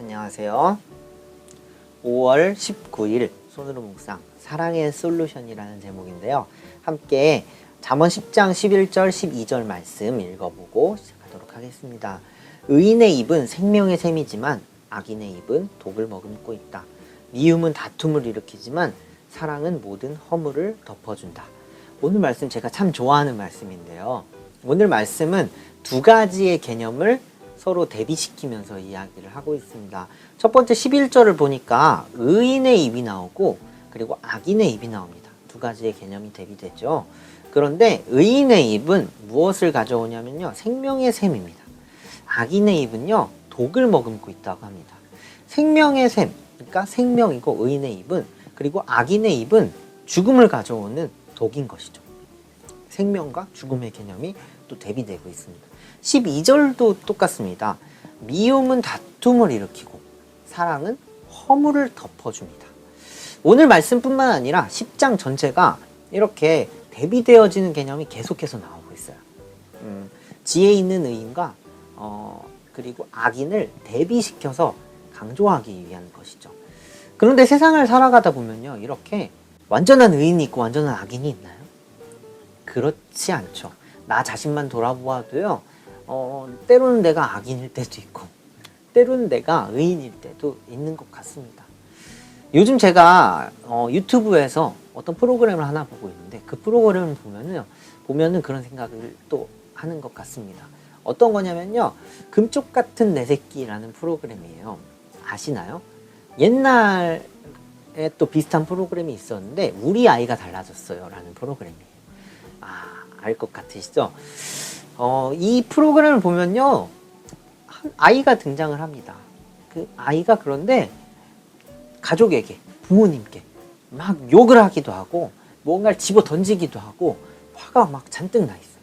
안녕하세요. 5월 19일 손으로 묵상 사랑의 솔루션이라는 제목인데요. 함께 잠언 10장 11절 12절 말씀 읽어보고 시작하도록 하겠습니다. 의인의 입은 생명의 샘이지만 악인의 입은 독을 머금고 있다. 미움은 다툼을 일으키지만 사랑은 모든 허물을 덮어준다. 오늘 말씀 제가 참 좋아하는 말씀인데요. 오늘 말씀은 두 가지의 개념을 서로 대비시키면서 이야기를 하고 있습니다. 첫 번째 11절을 보니까 의인의 입이 나오고 그리고 악인의 입이 나옵니다. 두 가지의 개념이 대비되죠. 그런데 의인의 입은 무엇을 가져오냐면요. 생명의 샘입니다. 악인의 입은요. 독을 머금고 있다고 합니다. 생명의 샘, 그러니까 생명이고 의인의 입은 그리고 악인의 입은 죽음을 가져오는 독인 것이죠. 생명과 죽음의 개념이 또 대비되고 있습니다. 12절도 똑같습니다. 미움은 다툼을 일으키고 사랑은 허물을 덮어줍니다. 오늘 말씀뿐만 아니라 10장 전체가 이렇게 대비되어지는 개념이 계속해서 나오고 있어요. 음, 지혜 있는 의인과 어, 그리고 악인을 대비시켜서 강조하기 위한 것이죠. 그런데 세상을 살아가다 보면요, 이렇게 완전한 의인이 있고 완전한 악인이 있나요? 그렇지 않죠. 나 자신만 돌아보아도요, 어, 때로는 내가 악인일 때도 있고, 때로는 내가 의인일 때도 있는 것 같습니다. 요즘 제가 어, 유튜브에서 어떤 프로그램을 하나 보고 있는데 그 프로그램을 보면은 보면은 그런 생각을 또 하는 것 같습니다. 어떤 거냐면요, 금쪽 같은 내 새끼라는 프로그램이에요. 아시나요? 옛날에 또 비슷한 프로그램이 있었는데 우리 아이가 달라졌어요라는 프로그램이에요. 아, 알 것 같으시죠? 어, 이 프로그램을 보면요. 한 아이가 등장을 합니다. 그 아이가 그런데 가족에게, 부모님께 막 욕을 하기도 하고 뭔가를 집어 던지기도 하고 화가 막 잔뜩 나 있어요.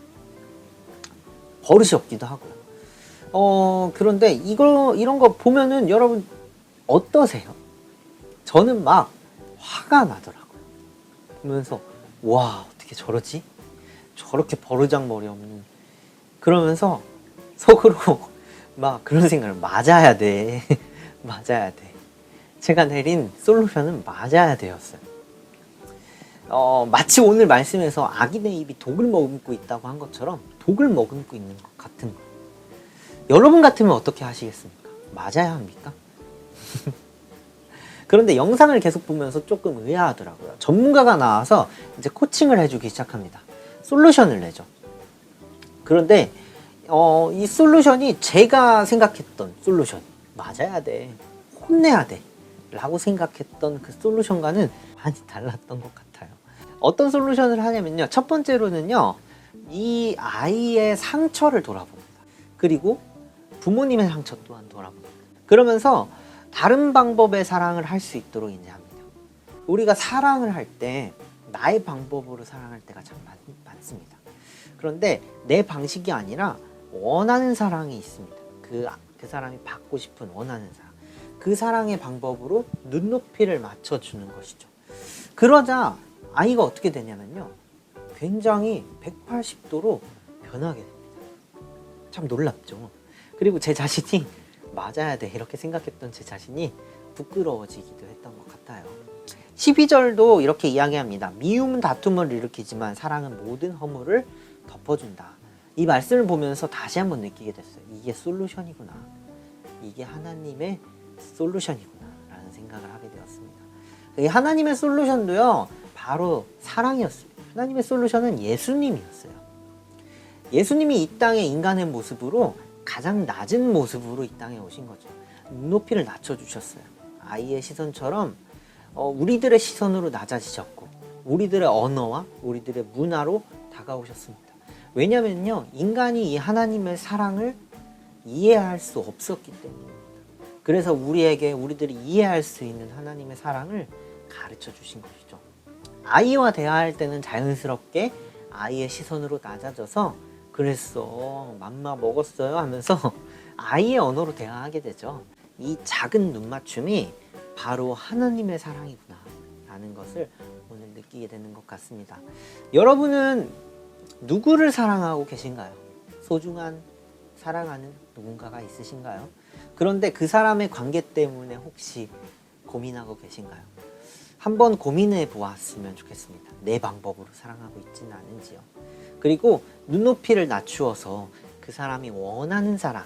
버릇이 없기도 하고요. 어, 그런데 이거, 이런 거 보면은 여러분 어떠세요? 저는 막 화가 나더라고요. 보면서, 와, 어떻게 저러지? 저렇게 버르장머리 없는. 그러면서 속으로 막 그런 생각을 맞아야 돼. 맞아야 돼. 제가 내린 솔루션은 맞아야 되었어요. 어, 마치 오늘 말씀에서 악인의 입이 독을 머금고 있다고 한 것처럼 독을 머금고 있는 것 같은 거예요. 여러분 같으면 어떻게 하시겠습니까? 맞아야 합니까? 그런데 영상을 계속 보면서 조금 의아하더라고요. 전문가가 나와서 이제 코칭을 해주기 시작합니다. 솔루션을 내죠. 그런데 어, 이 솔루션이 제가 생각했던 솔루션 맞아야 돼 혼내야 돼 라고 생각했던 그 솔루션과는 많이 달랐던 것 같아요. 어떤 솔루션을 하냐면요. 첫 번째로는요. 이 아이의 상처를 돌아봅니다. 그리고 부모님의 상처 또한 돌아봅니다. 그러면서 다른 방법의 사랑을 할 수 있도록 이제 합니다. 우리가 사랑을 할 때 나의 방법으로 사랑할 때가 참 많, 많습니다 그런데 내 방식이 아니라 원하는 사랑이 있습니다. 그, 그 사람이 받고 싶은 원하는 사랑. 그 사랑의 방법으로 눈높이를 맞춰주는 것이죠. 그러자 아이가 어떻게 되냐면요. 굉장히 180도로 변하게 됩니다. 참 놀랍죠. 그리고 제 자신이 맞아야 돼. 이렇게 생각했던 제 자신이 부끄러워지기도 했던 것 같아요. 12절도 이렇게 이야기합니다. 미움은 다툼을 일으키지만 사랑은 모든 허물을 덮어준다. 이 말씀을 보면서 다시 한번 느끼게 됐어요. 이게 솔루션이구나. 이게 하나님의 솔루션이구나. 라는 생각을 하게 되었습니다. 이 하나님의 솔루션도요, 바로 사랑이었습니다. 하나님의 솔루션은 예수님이었어요. 예수님이 이 땅에 인간의 모습으로 가장 낮은 모습으로 이 땅에 오신 거죠. 눈높이를 낮춰주셨어요. 아이의 시선처럼 어, 우리들의 시선으로 낮아지셨고, 우리들의 언어와 우리들의 문화로 다가오셨습니다. 왜냐면요, 인간이 이 하나님의 사랑을 이해할 수 없었기 때문입니다. 그래서 우리에게 우리들이 이해할 수 있는 하나님의 사랑을 가르쳐 주신 것이죠. 아이와 대화할 때는 자연스럽게 아이의 시선으로 낮아져서 그랬어, 맘마 먹었어요 하면서 아이의 언어로 대화하게 되죠. 이 작은 눈맞춤이 바로 하나님의 사랑이구나 라는 것을 오늘 느끼게 되는 것 같습니다. 여러분은 누구를 사랑하고 계신가요? 소중한 사랑하는 누군가가 있으신가요? 그런데 그 사람의 관계 때문에 혹시 고민하고 계신가요? 한번 고민해 보았으면 좋겠습니다. 내 방법으로 사랑하고 있지는 않은지요. 그리고 눈높이를 낮추어서 그 사람이 원하는 사랑,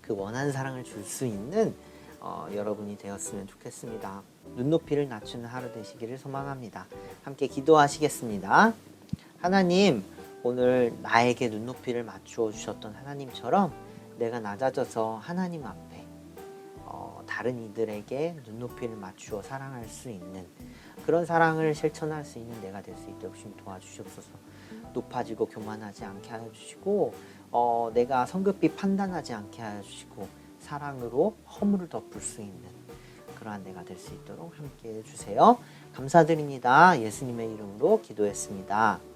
그 원하는 사랑을 줄 수 있는 어, 여러분이 되었으면 좋겠습니다. 눈높이를 낮추는 하루 되시기를 소망합니다. 함께 기도하시겠습니다. 하나님, 오늘 나에게 눈높이를 맞추어 주셨던 하나님처럼 내가 낮아져서 하나님 앞에 어, 다른 이들에게 눈높이를 맞추어 사랑할 수 있는 그런 사랑을 실천할 수 있는 내가 될 수 있도록 좀 도와주시옵소서. 높아지고 교만하지 않게 하여 주시고 어, 내가 성급히 판단하지 않게 하여 주시고 사랑으로 허물을 덮을 수 있는 그러한 내가 될 수 있도록 함께 해주세요. 감사드립니다. 예수님의 이름으로 기도했습니다.